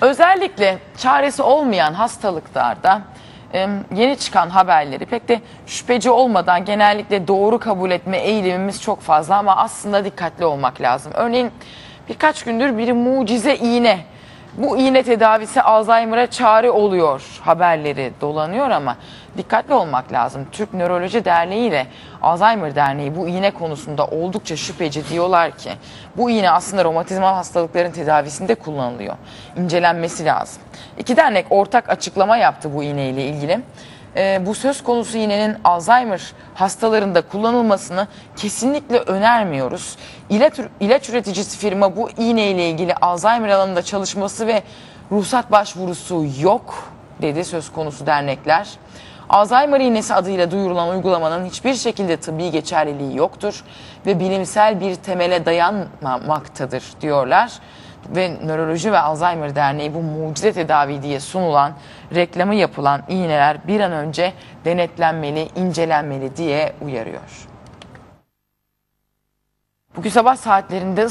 Özellikle çaresi olmayan hastalıklarda yeni çıkan haberleri pek de şüpheci olmadan genellikle doğru kabul etme eğilimimiz çok fazla ama aslında dikkatli olmak lazım. Örneğin birkaç gündür bir mucize iğne bu iğne tedavisi Alzheimer'a çare oluyor haberleri dolanıyor ama dikkatli olmak lazım. Türk Nöroloji Derneği ile Alzheimer Derneği bu iğne konusunda oldukça şüpheci diyorlar ki bu iğne aslında romatizmal hastalıkların tedavisinde kullanılıyor. İncelenmesi lazım. İki dernek ortak açıklama yaptı bu iğne ile ilgili. Ee, bu söz konusu iğnenin Alzheimer hastalarında kullanılmasını kesinlikle önermiyoruz. İlaç, ilaç üreticisi firma bu iğne ile ilgili Alzheimer alanında çalışması ve ruhsat başvurusu yok dedi söz konusu dernekler. Alzheimer iğnesi adıyla duyurulan uygulamanın hiçbir şekilde tıbbi geçerliliği yoktur ve bilimsel bir temele dayanmamaktadır diyorlar ve Nöroloji ve Alzheimer Derneği bu mucize tedavi diye sunulan, reklamı yapılan iğneler bir an önce denetlenmeli, incelenmeli diye uyarıyor. Bugün sabah saatlerinde